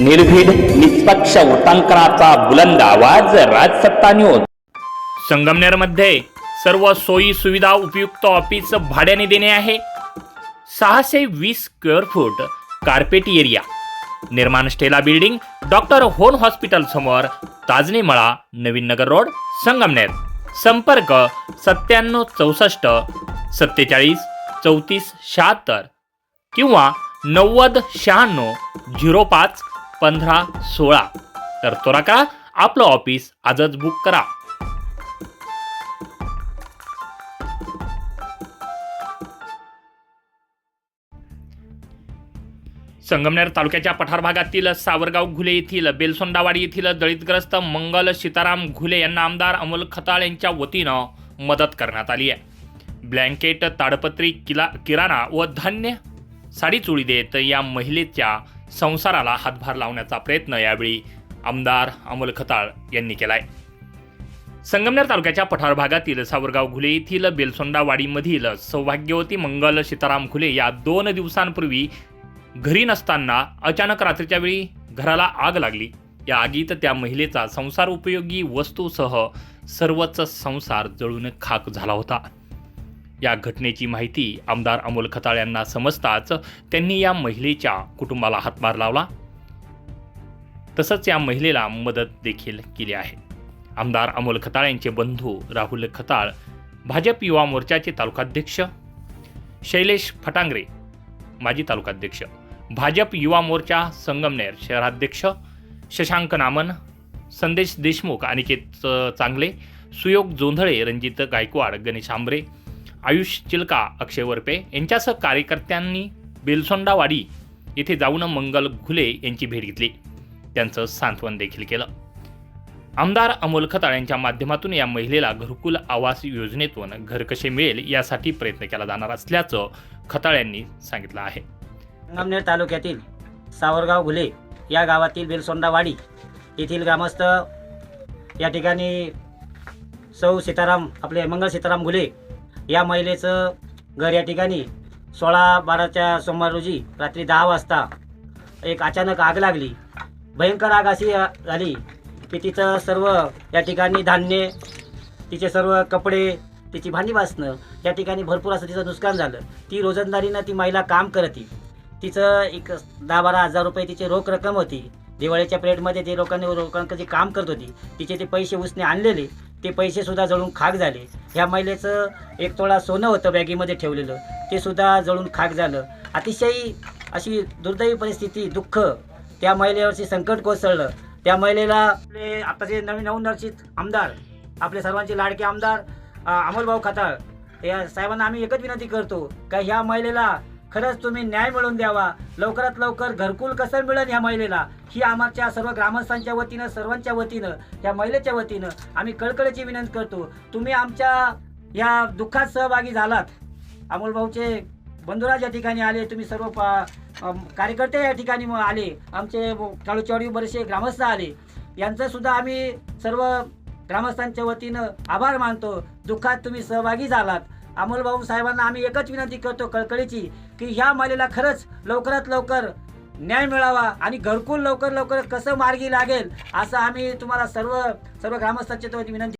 निर्भीड निष्पक्ष वृत्तांकनाचा बुलंद आवाज राजसत्ता न्यूज संगमनेरमध्ये सर्व सोयी सुविधा उपयुक्त ऑफिस भाड्याने देणे आहे. सहाशे वीस स्क्वेअर फूट कार्पेट एरिया. निर्माण स्टेला बिल्डिंग डॉक्टर होन हॉस्पिटल समोर ताजने मळा नवीन नगर रोड संगमनेर. संपर्क सत्त्याण्णव चौसष्ट सत्तेचाळीस चौतीस शहात्तर किंवा नव्वद शहाण्णव झिरो पाच पंधरा सोळा. तर त्वरा करा आपलं ऑफिस आजच बुक करा. संगमनेर तालुक्याच्या पठार भागातील सावरगाव घुले येथील बेलसोंडावाडी येथील दलितग्रस्त मंगल सीताराम घुले यांना आमदार अमोल खताळ यांच्या वतीनं मदत करण्यात आली आहे. ब्लँकेट ताडपत्री किला किराणा व धान्य साडी चोळी देत या महिलेच्या संसाराला हातभार लावण्याचा प्रयत्न यावेळी आमदार अमोल खताळ यांनी केलाय. संगमनेर तालुक्याच्या पठार भागातील सावरगाव घुले येथील बेलसोंडावाडीमधील सौभाग्यवती मंगल सीताराम घुले या दोन दिवसांपूर्वी घरी नसताना अचानक रात्रीच्या वेळी घराला आग लागली. या आगीत त्या महिलेचा संसार उपयोगी वस्तूसह सर्वच संसार जळून खाक झाला होता. या घटनेची माहिती आमदार अमोल खताळ यांना समजताच त्यांनी या महिलेच्या कुटुंबाला हातभार लावला. तसंच या महिलेला मदत देखील केली आहे. आमदार अमोल खताळ यांचे बंधू राहुल खताळ भाजप युवा मोर्चाचे तालुकाध्यक्ष शैलेश फटांगरे माजी तालुकाध्यक्ष भाजप युवा मोर्चा संगमनेर शहराध्यक्ष शशांक नामन संदेश देशमुख अनिकेत चांगले सुयोग जोंधळे रणजित गायकवाड गणेश आंबरे आयुष चिलका अक्षय वरपे यांच्यासह कार्यकर्त्यांनी बेलसोंडावाडी येथे जाऊन मंगल घुले यांची भेट घेतली. त्यांचं सांत्वन देखील केलं. आमदार अमोल खताळ यांच्या माध्यमातून या महिलेला घरकुल आवास योजनेतून घर कसे मिळेल यासाठी प्रयत्न केला जाणार असल्याचं खताळ यांनी सांगितलं आहे. संगमनेर तालुक्यातील सावरगाव घुले या गावातील बेलसोंडावाडी येथील ग्रामस्थ या ठिकाणी सौ सीताराम आपले मंगल सीताराम घुले या महिलेचं घर या ठिकाणी सोळा बाराच्या सोमवार रोजी रात्री दहा वाजता एक अचानक आग लागली. भयंकर आग अशी झाली की तिचं सर्व या ठिकाणी धान्य तिचे सर्व कपडे तिची भांडी वाचणं या ठिकाणी भरपूर असं तिचं नुकसान झालं. ती रोजंदारीनं ती महिला काम करते तिचं एक दहा बारा हजार रुपये तिची रोख रक्कम होती. दिवाळीच्या पिरियडमध्ये ते लोकांनी लोकांकडे जे काम करत होती तिचे ते पैसे उसने आणलेले. ते पैसे सुद्धा जळून खाक झाले. ह्या महिलेचं एक तोळा सोनं होतं बॅगेमध्ये ठेवलेलं. ते सुद्धा जळून खाक झालं. अतिशय अशी दुर्दैवी परिस्थिती दुःख. त्या महिलेवरची संकट कोसळलं. त्या महिलेला आपले आताचे नवीन नवनर्चित आमदार आपले सर्वांचे लाडके आमदार अमोलभाऊ खताळ या साहेबांना आम्ही एकच विनंती करतो का ह्या महिलेला खरंच तुम्ही न्याय मिळवून द्यावा. लवकरात लवकर घरकुल कसं मिळेल ह्या महिलेला? ही आमच्या सर्व ग्रामस्थांच्या वतीनं सर्वांच्या वतीनं या महिलेच्या वतीनं आम्ही कळकळीची विनंती करतो. तुम्ही आमच्या या दुःखात सहभागी झालात. अमोलभाऊचे बंधुराज या ठिकाणी आले तुम्ही सर्व पा कार्यकर्ते या ठिकाणी आले. आमचे काळूचवाडी बरेचसे ग्रामस्थ आले. यांचंसुद्धा आम्ही सर्व ग्रामस्थांच्या वतीनं आभार मानतो. दुःखात तुम्ही सहभागी झालात. अमोलभाऊ साहेबांना आम्ही एकच विनंती करतो कळकळीची की ह्या महिलेला खरंच लवकरात लवकर न्याय मिळावा आणि घरकुल लवकर लवकर कसं मार्गी लागेल असं आम्ही तुम्हाला सर्व सर्व ग्रामस्थांच्या विनंती